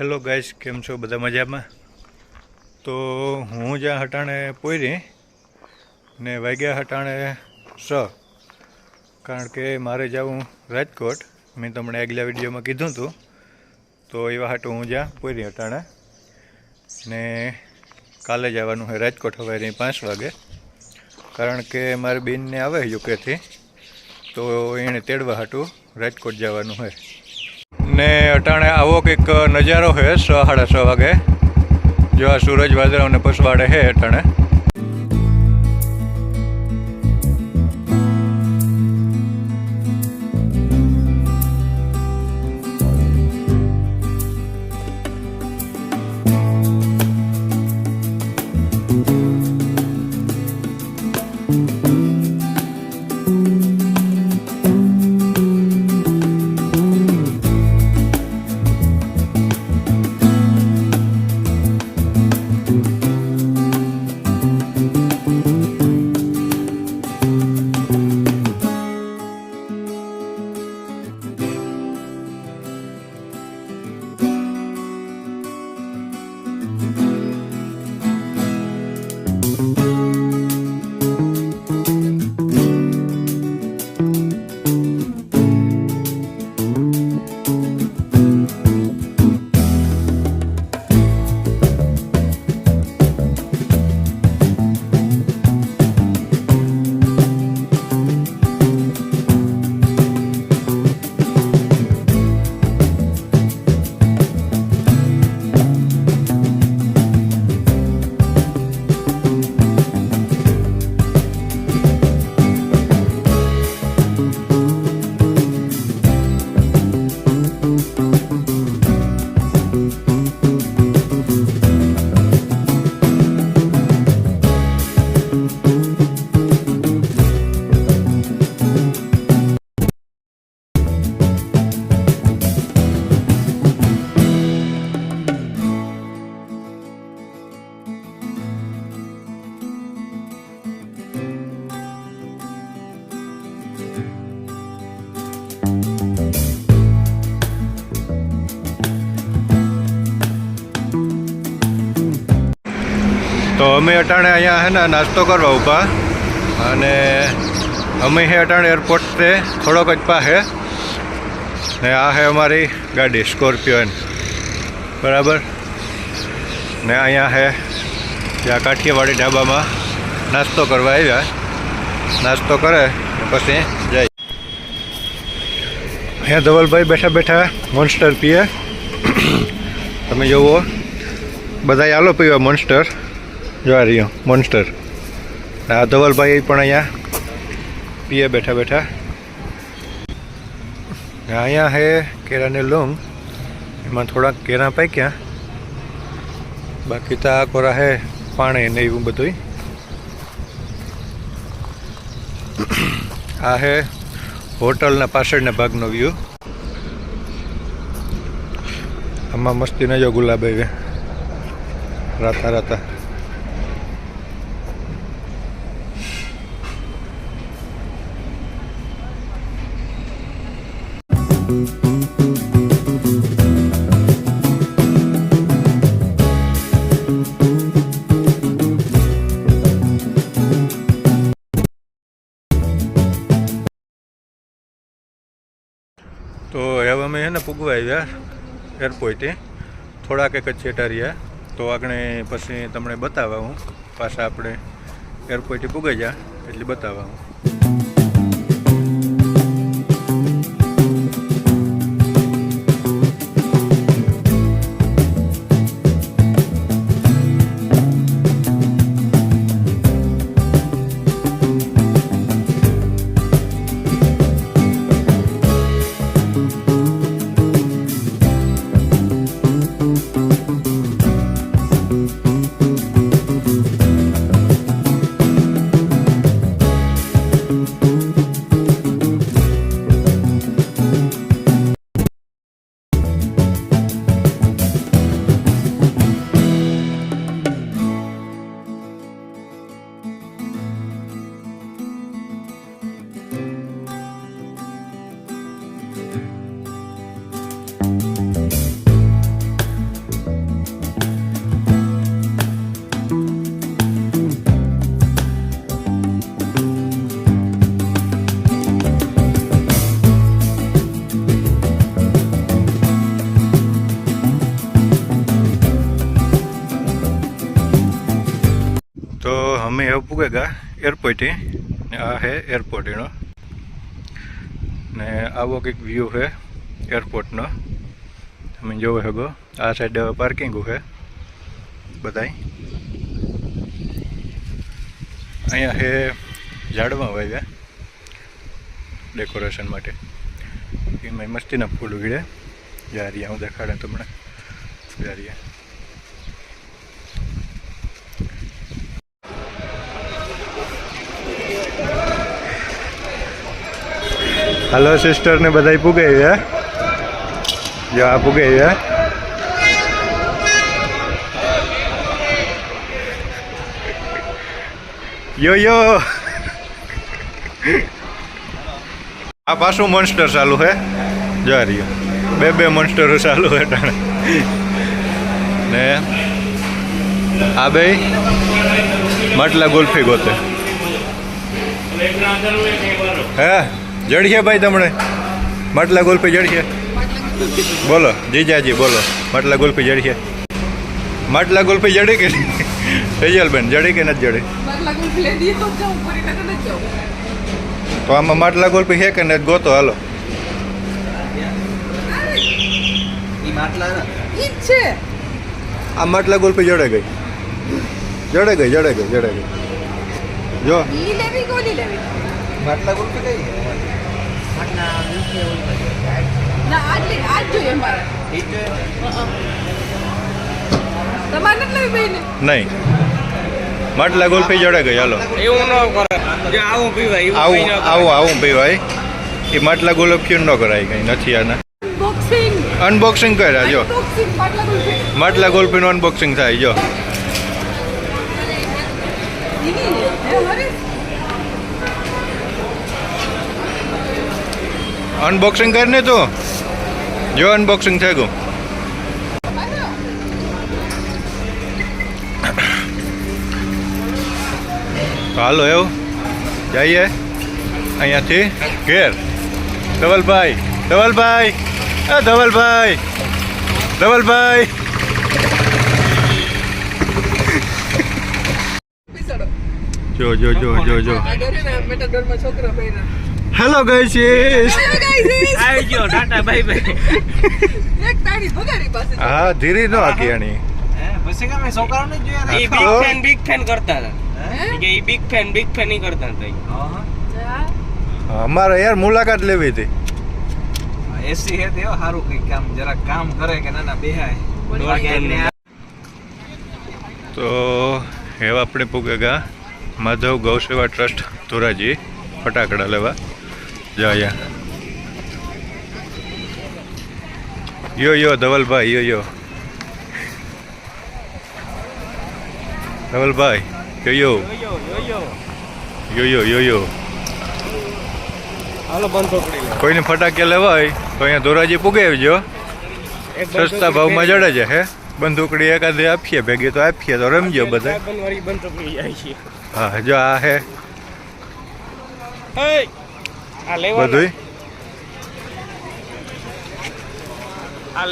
Hello guys, કેમ છો? બધા મજામાં? તો હું જ્યાં હટાણે પોયરી ને વાગ્યા હટાણે સ, કારણ કે મારે જવું રાજકોટ. મેં તમને આગલા વિડીયોમાં કીધું હતું. તો એવા હાટું હું જ્યાં પોયરી હટાણે ને કાલે જવાનું છે રાજકોટ હવે પાંચ વાગે. કારણ કે મારી બેનને આવે યુકેથી તો એણે તેડવા હાટું રાજકોટ જવાનું છે ને અટાણે આવો કંઈક નજારો છે છ સાડા છ વાગે. જો આ સૂરજ વાદળા અને પસવાડે છે અટાણે. અમે અટાણે અહીંયા હે ને નાસ્તો કરવા ઊભા. અને અમે હે અટાણે એરપોર્ટ તે થોડોક જ પાસે ને આ હે અમારી ગાડી સ્કોર્પિયોન બરાબર? ને અહીંયા હે ત્યાં કાઠિયાવાડી ઢાબામાં નાસ્તો કરવા આવ્યા. નાસ્તો કરે, પછી જાય. અહીંયા ધવલભાઈ બેઠા બેઠા મોન્સ્ટર પીએ. તમે જુઓ. બધા આલો પીવા મોન્સ્ટર જો આ રહ્યો મોન્સ્ટર આ ધવલભાઈ પણ અહીંયા પીએ બેઠા બેઠા. અહીંયા હે કેરાને લોંગ. એમાં થોડાક કેરા પાક્યા. બાકી તો આ કોરા હે પાણી ને એવું બધું આ હે હોટલના પાછળના ભાગનો વ્યૂ આમાં મસ્તી ન ગુલાબ આવે રાતા રાતા. અમે છે ને પૂગવા આવ્યા એરપોર્ટે થોડાક એક જ છેટા તો આપણે પછી તમને બતાવવા હું. પાછા આપણે એરપોર્ટે પૂગાઈ જા એટલે બતાવવા હું. અમે अब पुगेगा एयरपोर्ट ने आ है एयरपोर्ट ने आवो कंक व्यू है एयरपोर्ट नो તમે જોવે હગો, આ સાઈડ પાર્કિંગ છે બધાય. અહીંયા હે ઝાડમાં વાવ્યા ડેકોરેશન માટે. એમાં મસ્તીના ફૂલ ઉગડ્યા. જારિયા હું દેખાડે તમને. જારિયા હલો સિસ્ટર ને બધા પૂગાઈ છે જો આ પૂગાઈ છે યો યો! આ પાછું મોન્સ્ટર ચાલુ, હે? જા રહ્યો. બે બે મોન્સ્ટરો ચાલુ, હે, ટાણે. ને આ બે માટલા ગુલ્ફી ગોતે. હે? જડશે ભાઈ તમને? માટલા ગુલ્ફી જડશે? બોલો જીજાજી બોલો. માટલા ગુલ્ફી જડશે? માટલા ગુલ્ફી જડી કે સેજલબેન જડી કે નથી જડી? ગુલ્ફી તો આમાં માટલા ગુલ્ફી છે કે નથી? ગોતો હાલો. ઈ માટલા ને? ઈ જ છે. આ માટલા ગુલ્ફી જડે ગઈ. જડે ગઈ જડે ગઈ જડે ગઈ. જો. માટલા લેવી કે ઓલી લેવી માટલા ગુલ્ફી ના આજ લે આજ જોઈએ મારે તમારે નથી લેવી નહીં માટલા ગોલ્ફી જડે ગઈ હાલો એવું ન કરે જે આવું પીવાય આવું પીવાય એ માટલા ગુલ્ફી ન કરાય કઈ નથી આના અનબોક્સિંગ કર્યા જો માટલા ગુલ્ફી માટલા અનબોક્સિંગ થાય જો ઈ નહીં લે હે હરીશ અનબોક્સિંગ કરીને તું? જો અનબોક્સિંગ થઈ ગયું. હાલો એવું જઈએ અહીંયાથી ઘેર. ધવલભાઈ ધવલભાઈ એ ધવલભાઈ ધવલભાઈ. જો જો જો જો જો. છોકરા હેલો ગાઈસ આવી ગયો ટાટા બાય બાય એક તાળી ભગારી પાસે. છે. હા ધીરી નો પછી છોકરાઓને જોયા બિગ ફેન બિગ ફેન કરતા હતા. કે ઈ બિગ ફેન બિગ ફેન ઈ કરતા હતા. અમારે યાર મુલાકાત લેવી હતી. એસી હે તે સારું કઈ કામ જરા કામ કરે કે ના ના બેહાય તો એવા આપણે પૂગેગા. માધવ ગૌસેવા ટ્રસ્ટ ધોરાજી ફટાકડા લેવા. યો યો યો યો ધવલભાઈ યો યો ધવલભાઈ યો યો યો યો યો યો હાલો બંધ પકડી કોઈને ફટાકે લેવા હોય તો અહીંયા ધોરાજી પુગાવજો સસ્તા ભાવમાં જડે છે હે? બંદૂકડી એકાદ આપીએ ભેગી તો આપીએ તો રમજો બધા. હા જો આ હે!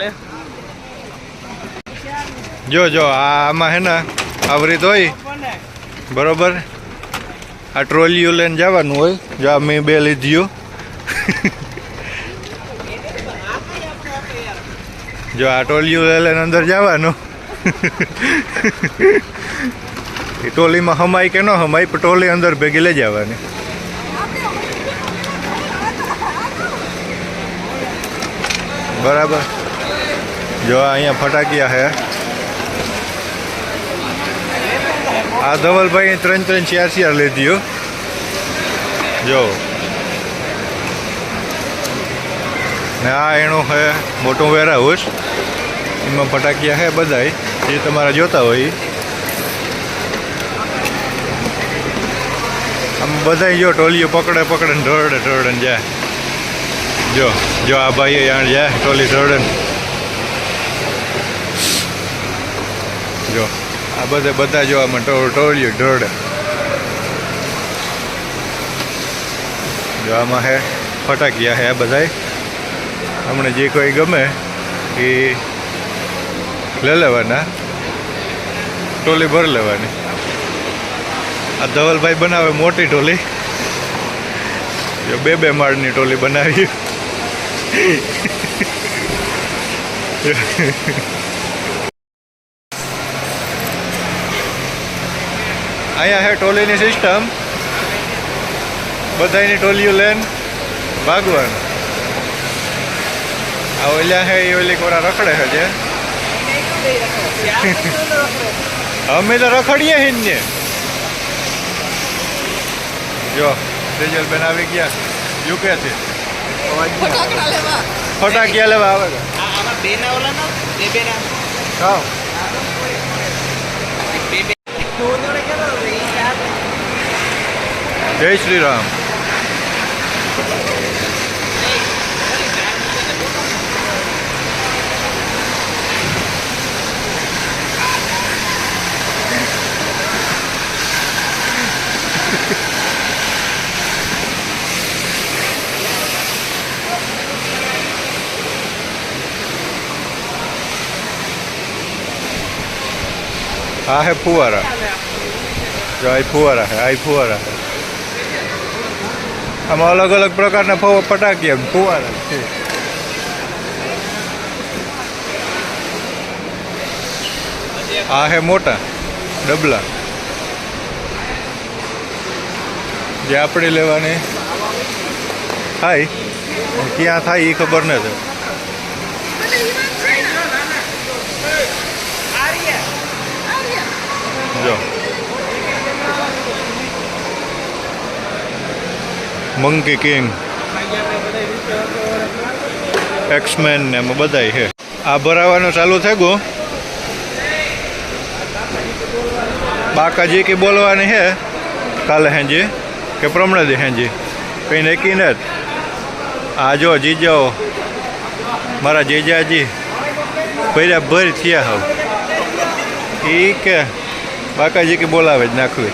લે. જો જો આમાં હે ને આવરીત હોય. બરોબર? આ ટ્રોલીયું લઈને જવાનું હોય. જો આ મેં બે લીધ્યું જો આ ટોલીઓ લઈને અંદર જવાનું. એ ટોલીમાં હમાય કે ન હમાય પણ ટોલી અંદર ભેગી લઈ જવાની. બરાબર. જો અહીંયા ફટાકિયા હે આ ધવલભાઈ ત્રણ ત્રણ ચાર ચાર લીધી જો. ને આ એનું હે મોટું વેર હાઉસ એમાં ફટાકિયા હે બધાય. જે તમારે જોતા હોય આમ બધાય જો ટોલીઓ પકડે પકડે ને ઢોરડે ઢોરડે જાય. જો જો આ ભાઈ જાણ જાય, ટોલી ને જો, આ બધા બધા જો આમાં ટોળ ટોળિયું ઢોળે જો આમાં હે, ફટાકિયા હે આ બધાય. હમણાં જે કોઈ ગમે એ લઈ લેવાના. ટોલી ભરી લેવાની. આ ધવલભાઈ બનાવે મોટી ટોલી. બે બે માળની ટોલી બનાવી અહીંયા હે ટોલીની સિસ્ટમ. બધાની ટોલીઓ લઈને ભાગવાનું. આ ઓલ્યા હે એ ઓલી કોરા રખડે છે અમે તો રખડીએ ને. જો તેજલબેન આવી ગયા યુકે થી ફટાકડા લેવા ફટાકિયા લેવા આવે છે. આ આમાં બે ના ઓલા ના બે બે ના. ખાઓ બે બે. જય શ્રી રામ. આ હે ફુવારા જો આ ફુવારા હે આ ફુવારા હે આમાં અલગ અલગ પ્રકારના ફવા ફટાકી એમ ફુવારા છે આ હે મોટા ડબલા જે આપણે લેવાની થાય ક્યાં થાય એ ખબર નથી જો મંકી કિંગ એક્સમેન ને એમાં બધાય છે. આ ભરાવાનું ચાલુ થઈ ગયું. બાકાજી કે બોલવાની છે. કાલે હેંજી કે પ્રમણે હેંજી? કંઈ નક્કી ને આ જો જીજાઓ, મારા જીજાજી, ભર્યા ભર થયા હવે. એ કે બાકાજી કે બોલાવે જ નાખવી.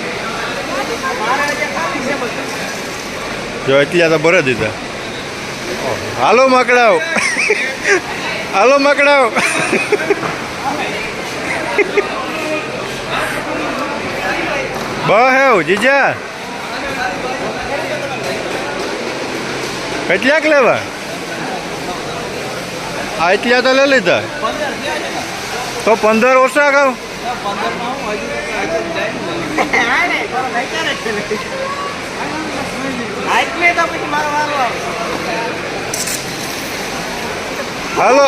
જો એટલા તો ભરે દીધા હાલો મકડાવ હાલો મકડાવ બહેવ જીજા કેટલાક લેવા આ એટલા તો લઈ લીધા તો પંદર ઓછા ખાવ આટલે તો પછી મારો વારો હાલો?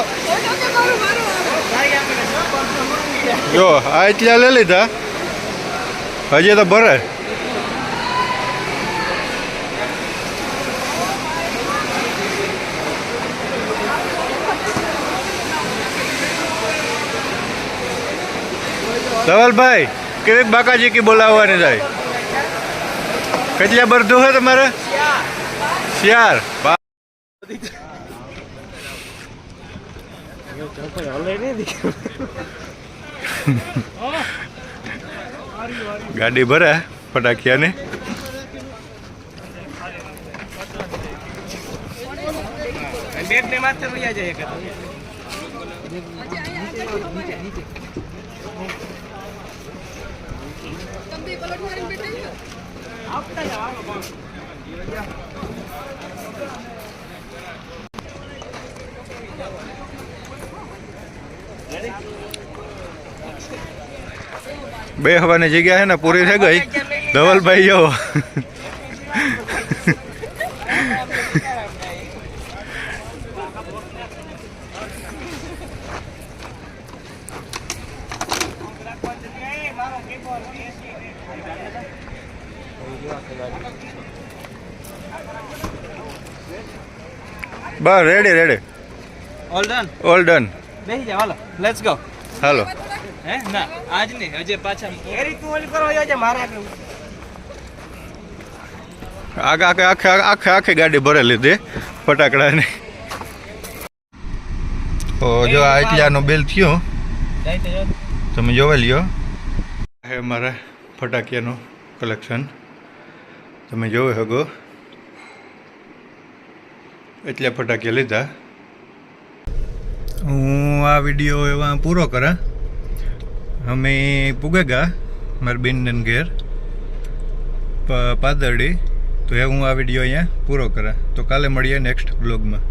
જો, આ એટલા લઈ લીધા. હજી તો ભરે ધવલભાઈ, કેવી બાકાજી કી બોલાવવાની થાય? કેટલા બરધું હે તમારે શિયાર બા હલે નહીં દીકરો ગાડી ભરે ફટાકિયાની બેટ ને માથે રોયા જાય એક તંબી પલટ મારીને બેઠી છે આપતા જાવ બે હવાની જગ્યા છે ને પૂરી થઈ ગઈ. ધવલભાઈ જો બસ ready ready all done all done બેસી જાવ હાલો. લેટ્સ ગો હાલો. હે? ના આજ નહીં હજે પાછા. એરી તું ઓલી કરો હજે મારા આગળ આખે આખે આખે આખે આખી ગાડી ભરી લીધી ફટાકડાની. તો જો આ એટલાનું બિલ થયું. તમે જોવા લ્યો. હે મારા ફટાકિયાનું કલેક્શન તમે જોઈ શકો એટલે ફટાકે લીધા. હું આ વીડિયો એવા પૂરો કરા. અમે પૂગેગા, મારા બેનને ઘેર પાદરડી તો એ હું આ વીડિયો અહીંયા પૂરો કરા. તો કાલે મળીએ નેક્સ્ટ બ્લોગમાં.